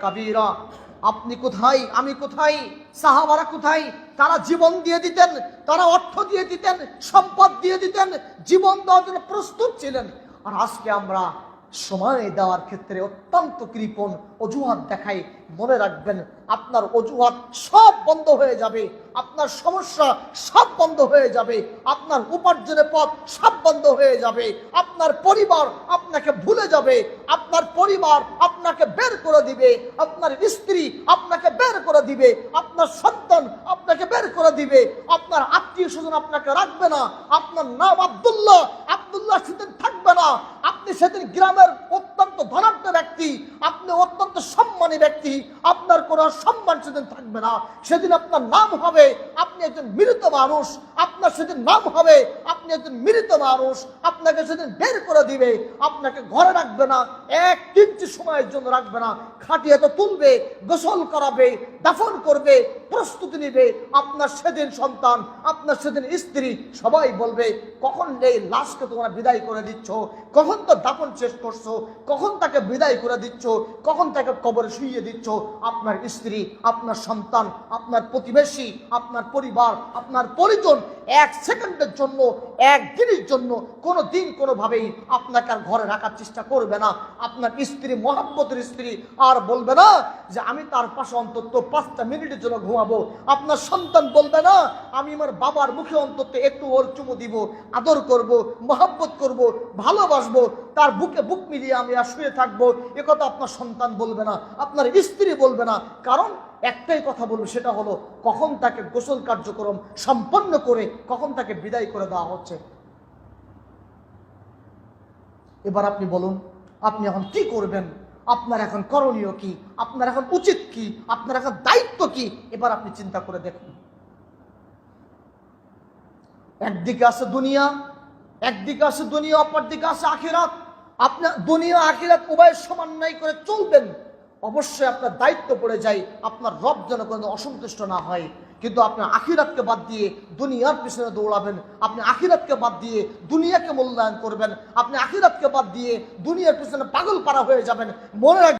কাবীরা। আপনি কোথায়? আমি কোথায়? সাহাবারা কোথায়? তারা জীবন দিয়ে দিতেন, তারা অর্থ দিয়ে দিতেন, সম্পদ দিয়ে দিতেন, জীবন দেওয়ার জন্য প্রস্তুত ছিলেন। আর আজকে আমরা সময় দেওয়ার ক্ষেত্রে অত্যন্ত কৃপণ অজুহাত দেখাই। মনে রাখবেন, আপনার অজুহাত সব বন্ধ হয়ে যাবে, আপনার সমস্যা সব বন্ধ হয়ে যাবে, আপনার উপার্জনের পথ সব বন্ধ হয়ে যাবে, আপনার পরিবার আপনাকে ভুলে যাবে, আপনার পরিবার আপনাকে বের করে দিবে, আপনার স্ত্রী আপনাকে বের করে দিবে, আপনার সন্তান আপনাকে বের করে দিবে, আপনার আত্মীয় স্বজন আপনাকে রাখবে না, আপনার নাম আব্দুল্লাহ, আবদুল্লাহ সেদিন থাকবে না আপনি সেদিন গ্রামের অত্যন্ত ধনাঢ্য ব্যক্তি, আপনি অত্যন্ত সম্মানী ব্যক্তি, আপনার কোনো সম্মান সেদিন থাকবে না। সেদিন আপনার নাম হবে, আপনি একজন মৃত মানুষ আপনার সেদিন নাম হবে, আপনি একজন মৃত মানুষ, আপনাকে সেদিন বের করে দিবে, আপনাকে ঘরে রাখবে না, এক ইঞ্চি সময়ের জন্য রাখবে না, খাটিয়ে তো তুলবে, গোসল করাবে, দাফন করবে, প্রস্তুতি নিবে। আপনার সেদিন সন্তান, আপনার সেদিন স্ত্রী, সবাই বলবে, কখন এই লাশকে তোমরা বিদায় করে দিচ্ছ? কখন তো দাফন শেষ করছ? কখন তাকে বিদায় করে দিচ্ছ? কখন তাকে কবরে শুইয়ে দিচ্ছ? আপনার স্ত্রী, আপনার সন্তান, আপনার প্রতিবেশী, আপনার পরিবার, আপনার পরিজন এক সেকেন্ডের জন্য, এক দিনের জন্য, কোনো দিন কোনোভাবেই আপনাকে আর ঘরে রাখার চেষ্টা করবে না। আপনার স্ত্রী, মহাব্বতের স্ত্রী আর বলবে না যে, আমি তার পাশে অন্তত পাঁচটা মিনিটের জন্য ঘুমাবো। আপনার সন্তান বলবে না, আমি আমার বাবার মুখে অন্তত একটু ওর চুমু দিব, আদর করব, মহাব্বত করব, ভালোবাসবো, তার বুকে বুক মিলিয়ে আমি আর শুয়ে থাকব। একথা আপনার সন্তান বলবে না, আপনার স্ত্রী বলবে না। কারণ একটাই কথা বলব, সেটা হলো কখন তাকে গোসল কার্যক্রম সম্পন্ন করে, কখন তাকে বিদায় করে দেওয়া হচ্ছে। এবার আপনি বলুন, আপনি এখন কি করবেন? আপনার এখন করণীয় কি? আপনার এখন উচিত কি? আপনার এখন দায়িত্ব কি? এবার আপনি চিন্তা করে দেখুন। একদিকে আছে দুনিয়া, একদিকে আছে দুনিয়া অপর দিকে আছে আখিরাত। আপনার দুনিয়া, আখিরাত উভয় সমন্বয় করে চলবেন। অবশ্যই আপনার দায়িত্ব পড়ে যায়, আপনার রব যেন কোনো অসন্তুষ্ট না হয়। কিন্তু আপনি আখিরাতকে বাদ দিয়ে দুনিয়ার পিছনে দৌড়াবেন, আপনি আখিরাতকে বাদ দিয়ে দুনিয়াকে মূল্যায়ন করবেন, আপনি আখিরাতকে বাদ দিয়ে দুনিয়ার পিছনে পাগল পারা হয়ে যাবেন। মনে